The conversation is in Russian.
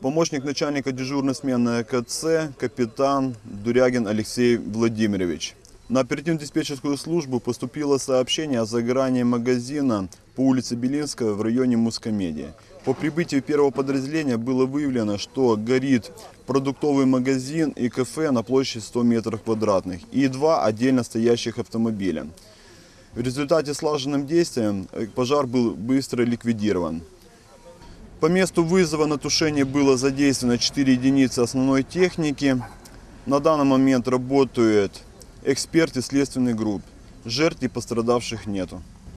Помощник начальника дежурной смены КЦ, капитан Дурягин Алексей Владимирович. На оперативно-диспетчерскую службу поступило сообщение о загорании магазина по улице Белинского в районе Мускомедии. По прибытию первого подразделения было выявлено, что горит продуктовый магазин и кафе на площади 100 метров квадратных и два отдельно стоящих автомобиля. В результате слаженным действием э, пожар был быстро ликвидирован. По месту вызова на тушение было задействовано 4 единицы основной техники. На данный момент работают эксперты следственной группы. Жертв и пострадавших нету.